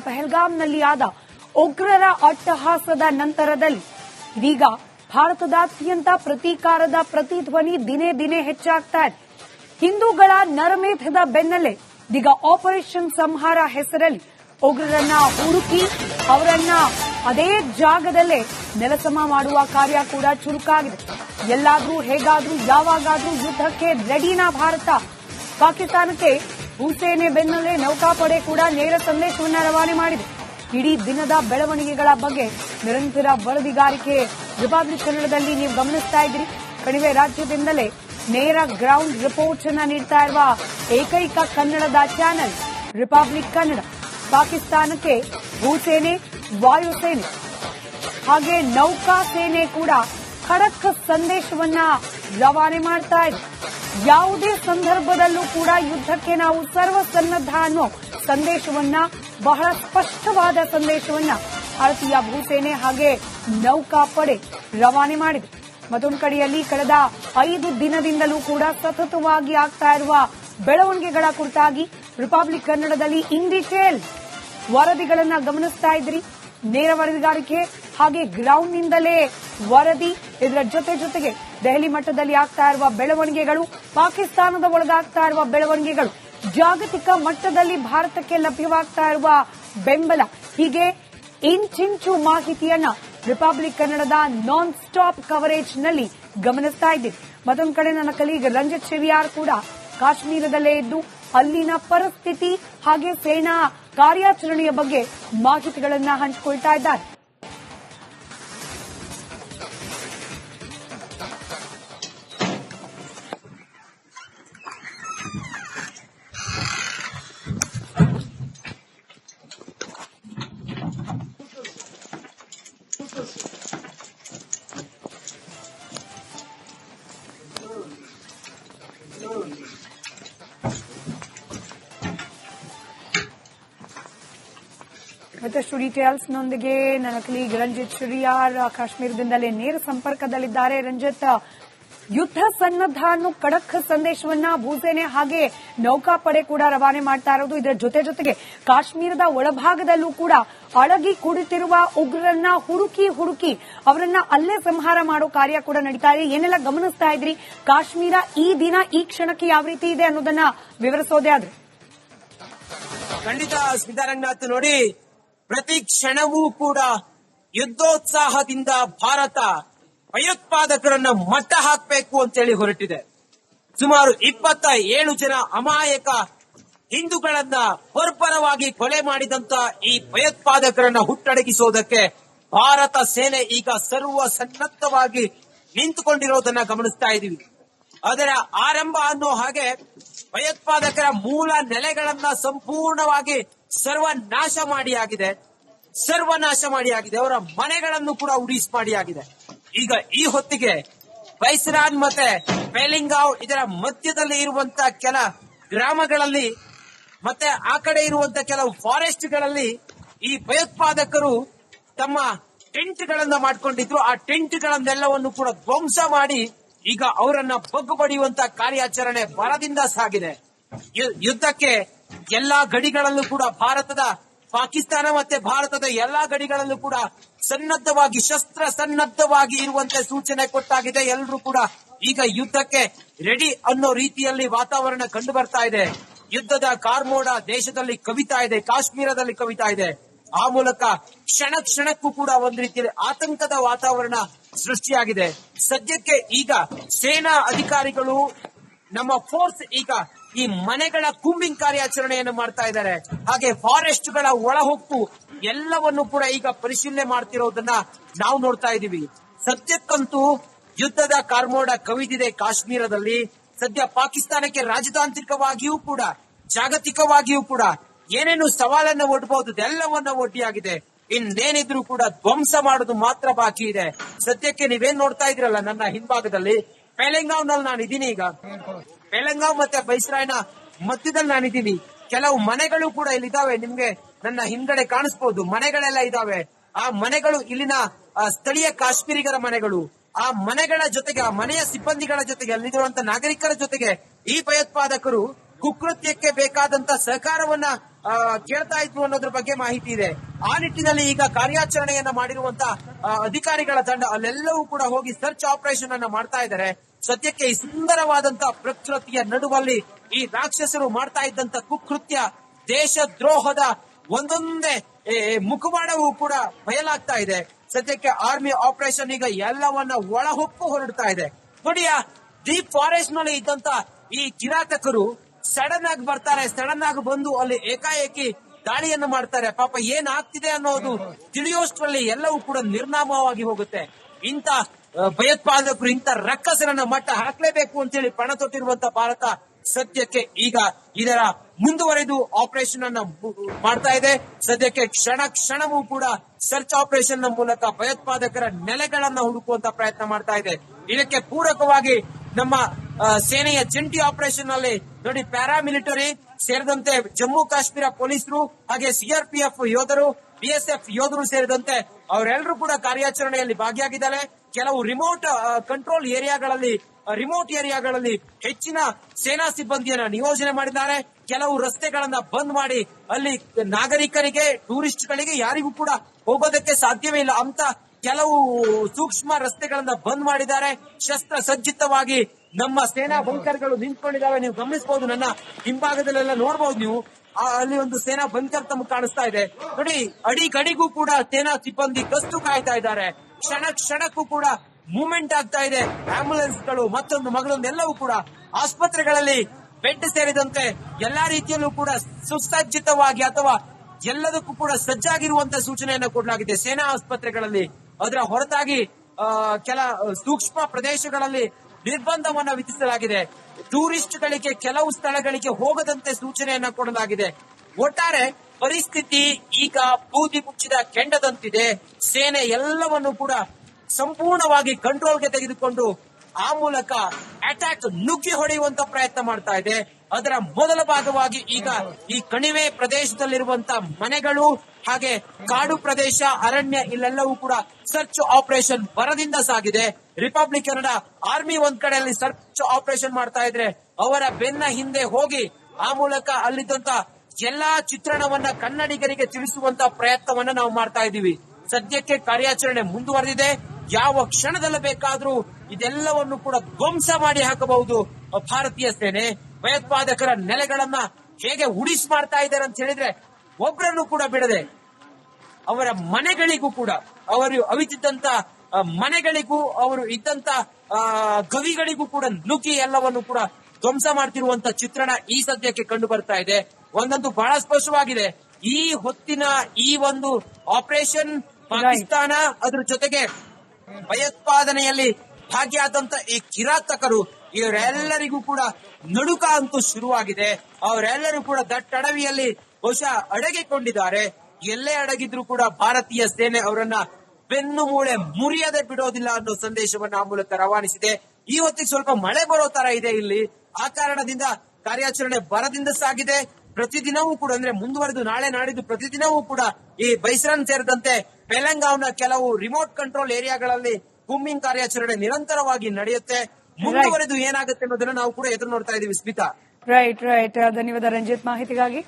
ಪಹಲ್ಗಾಮ್ನಲ್ಲಿ ಆದ ಉಗ್ರರ ಅಟ್ಟಹಾಸದ ನಂತರದಲ್ಲಿ ಇದೀಗ ಭಾರತದಾದ್ಯಂತ ಪ್ರತೀಕಾರದ ಪ್ರತಿಧ್ವನಿ ದಿನೇ ದಿನೇ ಹೆಚ್ಚಾಗ್ತಾ ಇದೆ. ಹಿಂದೂಗಳ ನರಮೇಧದ ಬೆನ್ನಲ್ಲೇ ಇದೀಗ ಆಪರೇಷನ್ ಸಂಹಾರ ಹೆಸರಲ್ಲಿ ಉಗ್ರರನ್ನ ಹುಡುಕಿ ಅವರನ್ನ ಅದೇ ಜಾಗದಲ್ಲೇ ನೆಲಸಮ ಮಾಡುವ ಕಾರ್ಯ ಕೂಡ ಚುರುಕಾಗಿದೆ. ಎಲ್ಲಾದ್ರೂ ಹೇಗಾದ್ರೂ ಯಾವಾಗಾದ್ರೂ ಯುದ್ಧಕ್ಕೆ ರೆಡಿನಾ ಭಾರತ. ಪಾಕಿಸ್ತಾನಕ್ಕೆ ಭೂಸೇನೆ ಬೆನ್ನಲ್ಲೇ ನೌಕಾಪಡೆ ಕೂಡ ನೇರ ಸಂದೇಶವನ್ನ ರವಾನೆ ಮಾಡಿದೆ. ಇಡೀ ದಿನದ ಬೆಳವಣಿಗೆಗಳ ಬಗ್ಗೆ ನಿರಂತರ ವರದಿಗಾರಿಕೆ ರಿಪಬ್ಲಿಕ್ ಕನ್ನಡದಲ್ಲಿ ನೀವು ಗಮನಿಸ್ತಾ ಇದ್ದೀರಿ. ಕಣಿವೆ ರಾಜ್ಯದಿಂದಲೇ ನೇರ ಗ್ರೌಂಡ್ ರಿಪೋರ್ಟ್ ಅನ್ನ ನೀಡ್ತಾ ಇರುವ ಏಕೈಕ ಕನ್ನಡದ ಚಾನೆಲ್ ರಿಪಬ್ಲಿಕ್ ಕನ್ನಡ. ಪಾಕಿಸ್ತಾನಕ್ಕೆ ಭೂಸೇನೆ, ವಾಯುಸೇನೆ, ಹಾಗೆ ನೌಕಾ ಸೇನೆ ಕೂಡ ಖಡಕ್ ಸಂದೇಶವನ್ನ ರವಾನೆ ಮಾಡ್ತಾ ಇದೆ. ಯಾವುದೇ ಸಂದರ್ಭದಲ್ಲೂ ಕೂಡ ಯುದ್ಧಕ್ಕೆ ನಾವು ಸರ್ವಸನ್ನದ್ಧ ಅನ್ನೋ ಸಂದೇಶವನ್ನ, ಬಹಳ ಸ್ಪಷ್ಟವಾದ ಸಂದೇಶವನ್ನ ಭಾರತೀಯ ಭೂಸೇನೆ ಹಾಗೆ ನೌಕಾಪಡೆ ರವಾನೆ ಮಾಡಿದೆ. ಮತ್ತೊಂದು ಕಡೆಯಲ್ಲಿ ಕಳೆದ ಐದು ದಿನದಿಂದಲೂ ಕೂಡ ಸತತವಾಗಿ ಆಗ್ತಾ ಇರುವ ಬೆಳವಣಿಗೆಗಳ ಕುರಿತಾಗಿ ರಿಪಬ್ಲಿಕ್ ಕನ್ನಡದಲ್ಲಿ ಇನ್ ಡೀಟೇಲ್ ವರದಿಗಳನ್ನ ಗಮನಿಸ್ತಾ ಇದ್ರಿ. ನೇರ ವರದಿಗಾರಿಕೆ ಹಾಗೆ ಗ್ರೌಂಡ್ ನಿಂದಲೇ ವರದಿ, ಇದರ ಜೊತೆ ಜೊತೆಗೆ ದೆಹಲಿ ಮಟ್ಟದಲ್ಲಿ ಆಗ್ತಾ ಇರುವ ಬೆಳವಣಿಗೆಗಳು, ಪಾಕಿಸ್ತಾನದ ಒಳಗಾಗ್ತಾ ಇರುವ ಬೆಳವಣಿಗೆಗಳು, ಜಾಗತಿಕ ಮಟ್ಟದಲ್ಲಿ ಭಾರತಕ್ಕೆ ಲಭ್ಯವಾಗ್ತಾ ಇರುವ ಬೆಂಬಲ. ಹೀಗೆ ಇಂಚಿಂಚು ಮಾಹಿತಿಯನ್ನ ರಿಪಬ್ಲಿಕ್ ಕನ್ನಡದ ನಾನ್ ಸ್ಟಾಪ್ ಕವರೇಜ್ನಲ್ಲಿ ಗಮನಿಸ್ತಾ ಇದ್ದೀವಿ ಮತ್ತೊಂದು ಕಡೆ ನನ್ನ ಕಲೀಗ್ ರಂಜಿತ್ ಶೆವಿಯಾರ್ ಕೂಡ ಕಾಶ್ಮೀರದಲ್ಲೇ ಇದ್ದು, ಅಲ್ಲಿನ ಪರಿಸ್ಥಿತಿ ಹಾಗೆ ಸೇನಾ ಕಾರ್ಯಾಚರಣೆಯ ಬಗ್ಗೆ ಮಾಹಿತಿಗಳನ್ನ ಹಂಚಿಕೊಳ್ತಾ ಇದ್ದಾರೆ. ಮತ್ತಷ್ಟು ಡೀಟೇಲ್ಸ್ ನೊಂದಿಗೆ ನನ್ನ ರಂಜಿತ್ ಶ್ರೀಯಾರ್ ಕಾಶ್ಮೀರದಿಂದಲೇ ನೇರ ಸಂಪರ್ಕದಲ್ಲಿದ್ದಾರೆ ರಂಜಿತ್. ಯುದ್ಧ ಸನ್ನದ್ಧ ಅನ್ನೋ ಖಡಕ್ ಸಂದೇಶವನ್ನ ಭೂಸೇನೆ ಹಾಗೆ ನೌಕಾಪಡೆ ಕೂಡ ರವಾನೆ ಮಾಡ್ತಾ ಇರೋದು. ಇದರ ಜೊತೆ ಜೊತೆಗೆ ಕಾಶ್ಮೀರದ ಒಳಭಾಗದಲ್ಲೂ ಕೂಡ ಅಡಗಿ ಕುಡಿತಿರುವ ಉಗ್ರರನ್ನ ಹುಡುಕಿ ಹುಡುಕಿ ಅವರನ್ನ ಅಲ್ಲೇ ಸಂಹಾರ ಮಾಡೋ ಕಾರ್ಯ ಕೂಡ ನಡೀತಾ ಇದೆ. ಏನೆಲ್ಲ ಗಮನಿಸ್ತಾ ಇದ್ರಿ? ಕಾಶ್ಮೀರ ಈ ದಿನ ಈ ಕ್ಷಣಕ್ಕೆ ಯಾವ ರೀತಿ ಇದೆ ಅನ್ನೋದನ್ನ ವಿವರಿಸೋದೇ ಆದ್ರೆ. ಖಂಡಿತ ಸ್ಮಿತಾರಂಗನಾಥ್ ನೋಡಿ ಪ್ರತಿ ಕ್ಷಣವೂ ಕೂಡ ಯುದ್ಧೋತ್ಸಾಹದಿಂದ ಭಾರತ ಭಯೋತ್ಪಾದಕರನ್ನ ಮಟ್ಟ ಹಾಕಬೇಕು ಅಂತೇಳಿ ಹೊರಟಿದೆ. ಸುಮಾರು ಇಪ್ಪತ್ತ ಏಳು ಜನ ಅಮಾಯಕ ಹಿಂದೂಗಳನ್ನ ಬರ್ಬರವಾಗಿ ಕೊಲೆ ಮಾಡಿದಂತ ಈ ಭಯೋತ್ಪಾದಕರನ್ನ ಹುಟ್ಟಡಗಿಸೋದಕ್ಕೆ ಭಾರತ ಸೇನೆ ಈಗ ಸರ್ವ ಸನ್ನದ್ಧವಾಗಿ ನಿಂತುಕೊಂಡಿರೋದನ್ನ ಗಮನಿಸ್ತಾ ಇದೀವಿ. ಅದರ ಆರಂಭ ಅನ್ನೋ ಹಾಗೆ ಭಯೋತ್ಪಾದಕರ ಮೂಲ ನೆಲೆಗಳನ್ನ ಸಂಪೂರ್ಣವಾಗಿ ಸರ್ವನಾಶ ಮಾಡಿ ಆಗಿದೆ ಸರ್ವನಾಶ ಮಾಡಿ ಆಗಿದೆ ಅವರ ಮನೆಗಳನ್ನು ಕೂಡ ಉಡಿಸ್ ಮಾಡಿ ಆಗಿದೆ ಈಗ ಈ ಹೊತ್ತಿಗೆ ಬೈಸರಾನ್ ಮತ್ತೆ ಪೇಲಿಂಗಾವ್ ಇದರ ಮಧ್ಯದಲ್ಲಿ ಇರುವಂತ ಕೆಲ ಗ್ರಾಮಗಳಲ್ಲಿ ಮತ್ತೆ ಆ ಕಡೆ ಇರುವಂತ ಕೆಲವು ಫಾರೆಸ್ಟ್ಗಳಲ್ಲಿ ಈ ಭಯೋತ್ಪಾದಕರು ತಮ್ಮ ಟೆಂಟ್ ಗಳನ್ನ ಮಾಡ್ಕೊಂಡಿದ್ರು. ಆ ಟೆಂಟ್ ಗಳನ್ನೆಲ್ಲವನ್ನು ಕೂಡ ಧ್ವಂಸ ಮಾಡಿ ಈಗ ಅವರನ್ನ ಬಗ್ಗು ಬಡಿಯುವಂತ ಕಾರ್ಯಾಚರಣೆ ಬರದಿಂದ ಸಾಗಿದೆ. ಯುದ್ಧಕ್ಕೆ ಎಲ್ಲಾ ಗಡಿಗಳಲ್ಲೂ ಕೂಡ ಭಾರತದ, ಪಾಕಿಸ್ತಾನ ಮತ್ತೆ ಭಾರತದ ಎಲ್ಲಾ ಗಡಿಗಳಲ್ಲೂ ಕೂಡ ಸನ್ನದ್ಧವಾಗಿ, ಶಸ್ತ್ರ ಸನ್ನದ್ಧವಾಗಿ ಇರುವಂತೆ ಸೂಚನೆ ಕೊಟ್ಟಾಗಿದೆ. ಎಲ್ಲರೂ ಕೂಡ ಈಗ ಯುದ್ಧಕ್ಕೆ ರೆಡಿ ಅನ್ನೋ ರೀತಿಯಲ್ಲಿ ವಾತಾವರಣ ಕಂಡು ಬರ್ತಾ ಇದೆ. ಯುದ್ಧದ ಕಾರ್ಮೋಡ ದೇಶದಲ್ಲಿ ಕವಿತಾ ಇದೆ, ಕಾಶ್ಮೀರದಲ್ಲಿ ಕವಿತಾ ಇದೆ. ಆ ಮೂಲಕ ಕ್ಷಣ ಕ್ಷಣಕ್ಕೂ ಕೂಡ ಒಂದ್ ರೀತಿಯಲ್ಲಿ ಆತಂಕದ ವಾತಾವರಣ ಸೃಷ್ಟಿಯಾಗಿದೆ. ಸದ್ಯಕ್ಕೆ ಈಗ ಸೇನಾ ಅಧಿಕಾರಿಗಳು, ನಮ್ಮ ಫೋರ್ಸ್ ಈಗ ಈ ಮನೆಗಳ ಕೂಂಬಿಂಗ್ ಕಾರ್ಯಾಚರಣೆಯನ್ನು ಮಾಡ್ತಾ ಇದ್ದಾರೆ. ಹಾಗೆ ಫಾರೆಸ್ಟ್ಗಳ ಒಳ ಹೊಕ್ಕು ಎಲ್ಲವನ್ನು ಕೂಡ ಈಗ ಪರಿಶೀಲನೆ ಮಾಡ್ತಿರೋದನ್ನ ನಾವು ನೋಡ್ತಾ ಇದೀವಿ ಸದ್ಯಕ್ಕಂತೂ ಯುದ್ಧದ ಕಾರ್ಮೋಡ ಕವಿದಿದೆ ಕಾಶ್ಮೀರದಲ್ಲಿ. ಸದ್ಯ ಪಾಕಿಸ್ತಾನಕ್ಕೆ ರಾಜತಾಂತ್ರಿಕವಾಗಿಯೂ ಕೂಡ, ಜಾಗತಿಕವಾಗಿಯೂ ಕೂಡ ಏನೇನು ಸವಾಲನ್ನ ಒಡ್ಬಹುದು ಎಲ್ಲವನ್ನ ಒಡ್ಡಿಯಾಗಿದೆ. ಇನ್ನೇನಿದ್ರು ಕೂಡ ಧ್ವಂಸ ಮಾಡೋದು ಮಾತ್ರ ಬಾಕಿ ಇದೆ. ಸದ್ಯಕ್ಕೆ ನೀವೇನ್ ನೋಡ್ತಾ ಇದ್ರಲ್ಲ ನನ್ನ ಹಿಂಭಾಗದಲ್ಲಿ? ಪೆಲೆಂಗಾವ್ನಲ್ಲಿ ನಾನು ಇದೀನಿ ಈಗ. ಪೆಲೆಂಗಾವ್ ಮತ್ತೆ ಬೈಸ್ರಾಯ್ನ ಮಧ್ಯದಲ್ಲಿ ನಾನಿದ್ದೀನಿ. ಕೆಲವು ಮನೆಗಳು ಕೂಡ ಇಲ್ಲಿದ್ದಾವೆ. ನಿಮ್ಗೆ ನನ್ನ ಹಿಂದ್ಗಡೆ ಕಾಣಿಸ್ಬೋದು. ಮನೆಗಳೆಲ್ಲ ಇದಾವೆ ಆ ಮನೆಗಳು ಇಲ್ಲಿನ ಸ್ಥಳೀಯ ಕಾಶ್ಮೀರಿಗರ ಮನೆಗಳು. ಆ ಮನೆಗಳ ಜೊತೆಗೆ, ಆ ಮನೆಯ ಸಿಬ್ಬಂದಿಗಳ ಜೊತೆಗೆ, ಅಲ್ಲಿರುವಂತ ನಾಗರಿಕರ ಜೊತೆಗೆ ಈ ಭಯೋತ್ಪಾದಕರು ಕುಕೃತ್ಯಕ್ಕೆ ಬೇಕಾದಂತ ಸಹಕಾರವನ್ನ ಕೇಳ್ತಾ ಇದ್ರು ಅನ್ನೋದ್ರ ಬಗ್ಗೆ ಮಾಹಿತಿ ಇದೆ. ಆ ನಿಟ್ಟಿನಲ್ಲಿ ಈಗ ಕಾರ್ಯಾಚರಣೆಯನ್ನ ಮಾಡಿರುವಂತ ಅಧಿಕಾರಿಗಳ ತಂಡ ಅಲ್ಲೆಲ್ಲವೂ ಕೂಡ ಹೋಗಿ ಸರ್ಚ್ ಆಪರೇಷನ್ ಅನ್ನ ಮಾಡ್ತಾ ಇದ್ದಾರೆ. ಸದ್ಯಕ್ಕೆ ಈ ಸುಂದರವಾದಂತ ಪ್ರಕೃತಿಯ ನಡುವಲ್ಲಿ ಈ ರಾಕ್ಷಸರು ಮಾಡ್ತಾ ಇದ್ದಂತ ಕುಕೃತ್ಯ ದೇಶ ದ್ರೋಹದ ಒಂದೊಂದೇ ಮುಖವಾಡವೂ ಕೂಡ ಬಯಲಾಗ್ತಾ ಇದೆ. ಸದ್ಯಕ್ಕೆ ಆರ್ಮಿ ಆಪರೇಷನ್ ಈಗ ಎಲ್ಲವನ್ನ ಒಳಹೊಪ್ಪು ಹೊರಡ್ತಾ ಇದೆ. ನೋಡಿಯಾ, ಡೀಪ್ ಫಾರೆಸ್ಟ್ನಲ್ಲಿ ಇದ್ದಂತ ಈ ಕಿರಾತಕರು ಸಡನ್ ಆಗಿ ಬರ್ತಾರೆ, ಸಡನ್ ಆಗಿ ಬಂದು ಅಲ್ಲಿ ಏಕಾಏಕಿ ದಾಳಿಯನ್ನು ಮಾಡ್ತಾರೆ. ಪಾಪ ಏನ್ ಆಗ್ತಿದೆ ಅನ್ನೋದು ತಿಳಿಯೋಷ್ಟರಲ್ಲಿ ಎಲ್ಲವೂ ಕೂಡ ನಿರ್ನಾಮವಾಗಿ ಹೋಗುತ್ತೆ. ಇಂತ ಭಯೋತ್ಪಾದಕರು ಇಂತ ರಕ್ಕಸರನ್ನ ಮಟ್ಟ ಹಾಕ್ಲೇಬೇಕು ಅಂತೇಳಿ ಪಣ ತೊಟ್ಟಿರುವಂತ ಭಾರತ ಸದ್ಯಕ್ಕೆ ಈಗ ಇದರ ಮುಂದುವರೆದು ಆಪರೇಷನ್ ಅನ್ನ ಮಾಡ್ತಾ ಇದೆ. ಸದ್ಯಕ್ಕೆ ಕ್ಷಣ ಕ್ಷಣವೂ ಕೂಡ ಸರ್ಚ್ ಆಪರೇಷನ್ನ ಮೂಲಕ ಭಯೋತ್ಪಾದಕರ ನೆಲೆಗಳನ್ನ ಹುಡುಕುವಂತ ಪ್ರಯತ್ನ ಮಾಡ್ತಾ ಇದೆ. ಇದಕ್ಕೆ ಪೂರಕವಾಗಿ ನಮ್ಮ ಸೇನೆಯ ಜಂಟಿ ಆಪರೇಷನ್ನಲ್ಲಿ ನೋಡಿ ಪ್ಯಾರಾಮಿಲಿಟರಿ ಸೇರಿದಂತೆ ಜಮ್ಮು ಕಾಶ್ಮೀರ ಪೊಲೀಸರು ಹಾಗೆ ಸಿಆರ್ಪಿಎಫ್ ಯೋಧರು ಬಿಎಸ್ಎಫ್ ಯೋಧರು ಸೇರಿದಂತೆ ಅವರೆಲ್ಲರೂ ಕೂಡ ಕಾರ್ಯಾಚರಣೆಯಲ್ಲಿ ಭಾಗಿಯಾಗಿದ್ದಾರೆ. ಕೆಲವು ರಿಮೋಟ್ ಕಂಟ್ರೋಲ್ ಏರಿಯಾಗಳಲ್ಲಿ ರಿಮೋಟ್ ಏರಿಯಾಗಳಲ್ಲಿ ಹೆಚ್ಚಿನ ಸೇನಾ ಸಿಬ್ಬಂದಿಯನ್ನು ನಿಯೋಜನೆ ಮಾಡಿದ್ದಾರೆ. ಕೆಲವು ರಸ್ತೆಗಳನ್ನ ಬಂದ್ ಮಾಡಿ ಅಲ್ಲಿ ನಾಗರಿಕರಿಗೆ ಟೂರಿಸ್ಟ್ ಗಳಿಗೆ ಯಾರಿಗೂ ಕೂಡ ಹೋಗೋದಕ್ಕೆ ಸಾಧ್ಯವೇ ಇಲ್ಲ ಅಂತ ಕೆಲವು ಸೂಕ್ಷ್ಮ ರಸ್ತೆಗಳನ್ನ ಬಂದ್ ಮಾಡಿದ್ದಾರೆ. ಶಸ್ತ್ರ ಸಜ್ಜಿತವಾಗಿ ನಮ್ಮ ಸೇನಾ ಬಂಕರ್ಗಳು ನಿಂತ್ಕೊಂಡಿದ್ದಾವೆ, ನೀವು ಗಮನಿಸಬಹುದು ನನ್ನ ಹಿಂಭಾಗದಲ್ಲೆಲ್ಲ ನೋಡಬಹುದು ನೀವು. ಅಲ್ಲಿ ಒಂದು ಸೇನಾ ಬಂಕರ್ ತಮ್ಮ ಕಾಣಿಸ್ತಾ ಇದೆ. ನೋಡಿ, ಅಡಿ ಗಡಿಗೂ ಕೂಡ ಸೇನಾ ಸಿಬ್ಬಂದಿ ಗಸ್ತು ಕಾಯ್ತಾ ಇದ್ದಾರೆ. ಕ್ಷಣ ಕ್ಷಣಕ್ಕೂ ಕೂಡ ಮೂವ್ಮೆಂಟ್ ಆಗ್ತಾ ಇದೆ. ಆಂಬುಲೆನ್ಸ್ಗಳು ಮತ್ತೊಂದು ಮಗಳೊಂದು ಎಲ್ಲವೂ ಕೂಡ ಆಸ್ಪತ್ರೆಗಳಲ್ಲಿ ಬೆಡ್ ಸೇರಿದಂತೆ ಎಲ್ಲಾ ರೀತಿಯಲ್ಲೂ ಕೂಡ ಸುಸಜ್ಜಿತವಾಗಿ ಅಥವಾ ಎಲ್ಲದಕ್ಕೂ ಕೂಡ ಸಜ್ಜಾಗಿರುವಂತ ಸೂಚನೆಯನ್ನು ಕೊಡಲಾಗಿದೆ. ಸೇನಾ ಆಸ್ಪತ್ರೆಗಳಲ್ಲಿ, ಅದರ ಹೊರತಾಗಿ ಕೆಲ ಸೂಕ್ಷ್ಮ ಪ್ರದೇಶಗಳಲ್ಲಿ ನಿರ್ಬಂಧವನ್ನ ವಿಧಿಸಲಾಗಿದೆ. ಟೂರಿಸ್ಟ್ಗಳಿಗೆ ಕೆಲವು ಸ್ಥಳಗಳಿಗೆ ಹೋಗದಂತೆ ಸೂಚನೆಯನ್ನ ಕೊಡಲಾಗಿದೆ. ಒಟ್ಟಾರೆ ಪರಿಸ್ಥಿತಿ ಈಗ ಬೂದಿ ಮುಚ್ಚಿದ ಕೆಂಡದಂತಿದೆ. ಸೇನೆ ಎಲ್ಲವನ್ನು ಕೂಡ ಸಂಪೂರ್ಣವಾಗಿ ಕಂಟ್ರೋಲ್ಗೆ ತೆಗೆದುಕೊಂಡು ಆ ಮೂಲಕ ಅಟ್ಯಾಕ್ ನುಗ್ಗಿ ಹೊಡೆಯುವಂತ ಪ್ರಯತ್ನ ಮಾಡ್ತಾ ಇದೆ. ಅದರ ಮೊದಲ ಭಾಗವಾಗಿ ಈಗ ಈ ಕಣಿವೆ ಪ್ರದೇಶದಲ್ಲಿರುವಂತ ಮನೆಗಳು ಹಾಗೆ ಕಾಡು ಪ್ರದೇಶ, ಅರಣ್ಯ ಇಲ್ಲೆಲ್ಲವೂ ಕೂಡ ಸರ್ಚ್ ಆಪರೇಷನ್ ಬರದಿಂದ ಸಾಗಿದೆ. ರಿಪಬ್ಲಿಕ್ ಕನ್ನಡ ಆರ್ಮಿ ಒಂದ್ ಕಡೆಯಲ್ಲಿ ಸರ್ಚ್ ಆಪರೇಷನ್ ಮಾಡ್ತಾ ಇದ್ರೆ ಅವರ ಬೆನ್ನ ಹಿಂದೆ ಹೋಗಿ ಆ ಮೂಲಕ ಅಲ್ಲಿದ್ದಂತ ಎಲ್ಲಾ ಚಿತ್ರಣವನ್ನ ಕನ್ನಡಿಗರಿಗೆ ತಿಳಿಸುವಂತ ಪ್ರಯತ್ನವನ್ನ ನಾವು ಮಾಡ್ತಾ ಇದ್ದೀವಿ. ಸದ್ಯಕ್ಕೆ ಕಾರ್ಯಾಚರಣೆ ಮುಂದುವರೆದಿದೆ. ಯಾವ ಕ್ಷಣದಲ್ಲಿ ಬೇಕಾದ್ರೂ ಇದೆಲ್ಲವನ್ನು ಕೂಡ ಧ್ವಂಸ ಮಾಡಿ ಹಾಕಬಹುದು. ಭಾರತೀಯ ಸೇನೆ ಭಯೋತ್ಪಾದಕರ ನೆಲೆಗಳನ್ನ ಹೇಗೆ ಉಡಿಸ್ ಮಾಡ್ತಾ ಇದ್ದಾರೆ ಅಂತ ಹೇಳಿದ್ರೆ ಒಬ್ಬರನ್ನು ಕೂಡ ಬಿಡದೆ ಅವರ ಮನೆಗಳಿಗೂ ಕೂಡ ಅವರು ಅವಿತಿದ್ದಂತ ಮನೆಗಳಿಗೂ ಅವರು ಇದ್ದಂತ ಆ, ಗವಿಗಳಿಗೂ ಕೂಡ ನುಗ್ಗಿ ಎಲ್ಲವನ್ನು ಕೂಡ ಧ್ವಂಸ ಮಾಡ್ತಿರುವಂತ ಚಿತ್ರಣ ಈ ಸದ್ಯಕ್ಕೆ ಕಂಡು ಬರ್ತಾ ಇದೆ. ಒಂದಂತೂ ಬಹಳ ಸ್ಪಷ್ಟವಾಗಿದೆ. ಈ ಹೊತ್ತಿನ ಈ ಒಂದು ಆಪರೇಷನ್ ಪಾಕಿಸ್ತಾನ ಅದ್ರ ಜೊತೆಗೆ ಭಯೋತ್ಪಾದನೆಯಲ್ಲಿ ಭಾಗಿಯಾದಂತ ಈ ಕಿರಾತಕರು ಇವರೆಲ್ಲರಿಗೂ ಕೂಡ ನಡುಕ ಅಂತೂ ಶುರುವಾಗಿದೆ. ಅವರೆಲ್ಲರೂ ಕೂಡ ದಟ್ಟಡವಿಯಲ್ಲಿ ಬಹುಶಃ ಅಡಗಿಕೊಂಡಿದ್ದಾರೆ. ಎಲ್ಲೇ ಅಡಗಿದ್ರು ಕೂಡ ಭಾರತೀಯ ಸೇನೆ ಅವರನ್ನ ಬೆನ್ನು ಮೂಳೆ ಮುರಿಯದೆ ಬಿಡೋದಿಲ್ಲ ಅನ್ನೋ ಸಂದೇಶವನ್ನ ಆ ಮೂಲಕ ರವಾನಿಸಿದೆ. ಈ ಹೊತ್ತಿಗೆ ಸ್ವಲ್ಪ ಮಳೆ ಬರೋ ತರ ಇದೆ ಇಲ್ಲಿ. ಆ ಕಾರಣದಿಂದ ಕಾರ್ಯಾಚರಣೆ ಬರದಿಂದ ಸಾಗಿದೆ. ಪ್ರತಿದಿನವೂ ಕೂಡ, ಅಂದ್ರೆ ಮುಂದುವರೆದು ನಾಳೆ ನಾಡಿದ್ದು ಪ್ರತಿದಿನವೂ ಕೂಡ ಈ ಬೈಸರನ್ ಸೇರಿದಂತೆ ತೆಲಂಗಾಂನ ಕೆಲವು ರಿಮೋಟ್ ಕಂಟ್ರೋಲ್ ಏರಿಯಾಗಳಲ್ಲಿ ಕುಂಬಿಂಗ್ ಕಾರ್ಯಾಚರಣೆ ನಿರಂತರವಾಗಿ ನಡೆಯುತ್ತೆ. ಮುಂದುವರೆದು ಏನಾಗುತ್ತೆ ಅನ್ನೋದನ್ನ ನಾವು ಕೂಡ ಎದುರು ನೋಡ್ತಾ ಇದೀವಿ ಸ್ಮಿತಾ. ರೈಟ್ ರೈಟ್ ಧನ್ಯವಾದ ರಂಜಿತ್ ಮಾಹಿತಿಗಾಗಿ.